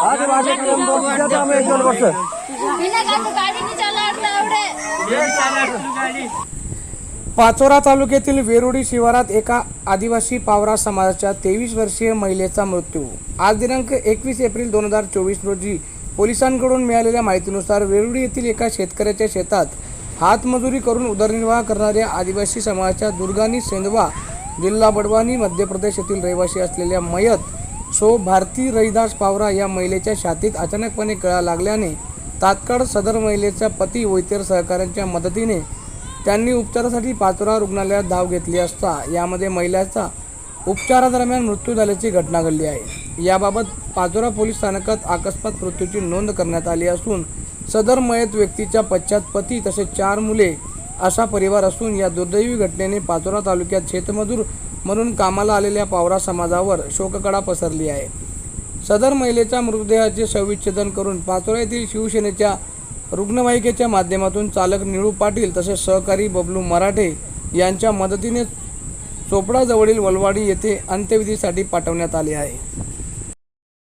आज एक पाचोरा तालुक्यातील वेरुडी शिवारात एका आदिवासी पावरा समाजाच्या तेवीस वर्षीय महिलेचा मृत्यू. आज दिनांक एकवीस एप्रिल दोन हजार चोवीस रोजी पोलिसांकडून मिळालेल्या माहितीनुसार वेरुडी येथील एका शेतकऱ्याच्या शेतात हातमजुरी करून उदरनिर्वाह करणाऱ्या आदिवासी समाजाच्या दुर्गानी सेंदवा जिल्हा बडवानी मध्य प्रदेश येथील रहिवासी असलेल्या मयत सो भारती रहिदास पावरा या महिलेच्या छातीत अचानकपणे कळा लागल्याने तात्काळ सदर महिलेचा पती व इतर सहकाऱ्यांच्या मदतीने त्यांनी उपचारासाठी पाचोरा रुग्णालयात धाव घेतली असता यामध्ये महिलाचा उपचारादरम्यान मृत्यू झाल्याची घटना घडली आहे. याबाबत पाचोरा पोलीस स्थानकात अकस्मात मृत्यूची नोंद करण्यात आली असून सदर मयत व्यक्तीच्या पश्चात पती तसेच चार मुले असा परिवार असून या दुर्दैवी घटनेने पाचोरा तालुक्यात शेतमजूर म्हणून कामाला आलेल्या पावरा समाजावर शोककळा पसरली आहे. सदर महिलेच्या मृतदेहाचे शवविच्छेदन करून पाचोरा येथील शिवसेनेच्या रुग्णवाहिकेच्या माध्यमातून चालक निळू पाटील तसेच सहकारी बबलू मराठे यांच्या मदतीने चोपडाजवळील वलवाडी येथे अंत्यविधीसाठी पाठवण्यात आले आहे.